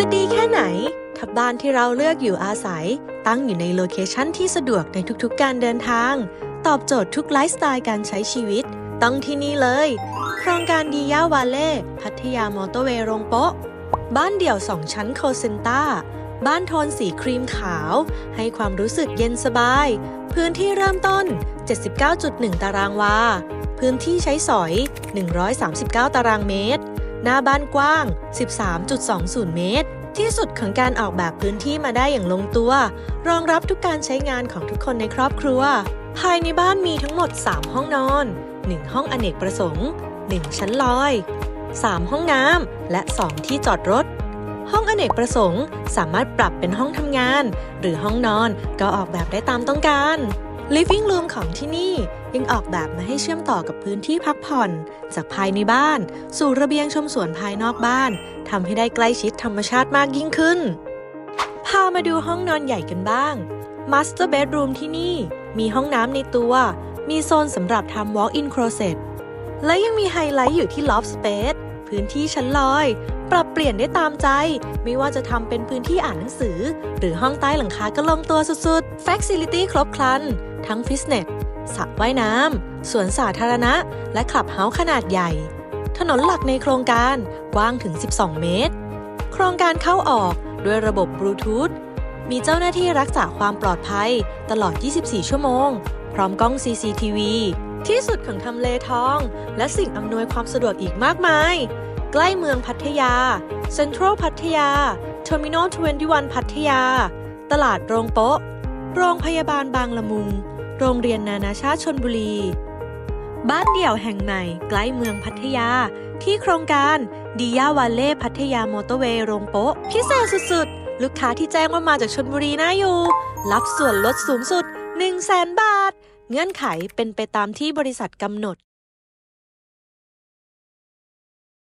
จะดีแค่ไหน ถ้าบ้านที่เราเลือกอยู่อาศัย ตั้งอยู่ในโลเคชันที่สะดวกในทุกๆการเดินทาง ตอบโจทย์ทุกไลฟ์สไตล์การใช้ชีวิต ต้องที่นี่เลย โครงการดีย่าวาเล่พัทยามอเตอร์เวย์โรงโป๊ะ บ้านเดี่ยวสองชั้นโคเซนต้าบ้านโทนสีครีมขาว ให้ความรู้สึกเย็นสบาย พื้นที่เริ่มต้น 79.1 ตารางวา พื้นที่ใช้สอย 139 ตารางเมตร หน้าบ้านกว้าง 13.20 เมตร ที่สุดของการออกแบบพื้นที่มาได้อย่างลงตัว รองรับทุกการใช้งานของทุกคนในครอบครัว ภายในบ้านมีทั้งหมด 3 ห้องนอน 1 ห้องอเนกประสงค์ 1 ชั้นลอย 3 ห้องน้ำและ 2 ที่จอดรถ ห้องอเนกประสงค์ สามารถปรับเป็นห้องทำงาน หรือห้องนอนก็ออกแบบได้ตามต้องการ Living Room ของที่นี่ยังออกแบบมาให้เชื่อมต่อกับพื้นที่พักผ่อน จากภายในบ้าน สู่ระเบียงชมสวนภายนอกบ้านทำให้ได้ใกล้ชิดธรรมชาติมากยิ่งขึ้น พามาดูห้องนอนใหญ่กันบ้าง Master Bedroom ที่นี่มีห้องน้ำในตัว มีโซนสำหรับทำ Walk-in Closet และยังมีไฮไลท์อยู่ที่ Loft Space พื้นที่ชั้นลอย ปรับเปลี่ยนได้ตามใจ ไม่ว่าจะทำเป็นพื้นที่อ่านหนังสือ หรือห้องใต้หลังคาก็ลงตัวสุดๆ Facility ครบครัน ทั้งฟิตเนสสระว่ายน้ำสวนสาธารณะ และคลับเฮาส์ขนาดใหญ่ ถนนหลักในโครงการกว้างถึง 12 เมตร โครงการเข้าออกด้วยระบบบลูทูธมีเจ้าหน้าที่รักษาความปลอดภัยตลอด 24 ชั่วโมง พร้อมกล้อง CCTV ที่สุดของทำเลทอง และสิ่งอำนวยความสะดวกอีกมากมาย ใกล้เมืองพัทยา เซ็นทรัลพัทยา เทอร์มินอล21 พัทยา ตลาดโรงโป๊ะ โรงพยาบาลบางละมุง โรงเรียนนานาชาติชนบุรี บ้านเดี่ยวแห่งใหม่ใกล้เมืองพัทยา ที่โครงการดียาวาเล่พัทยามอเตอร์เวย์โรงโป๊ะ พิเศษสุดๆ ลูกค้าที่แจ้งว่ามาจากชนบุรีนะอยู่ รับส่วนลดสูงสุด 1 0 0 0 0แบาท เงื่อนไขเป็นไปตามที่บริษัทกำหนด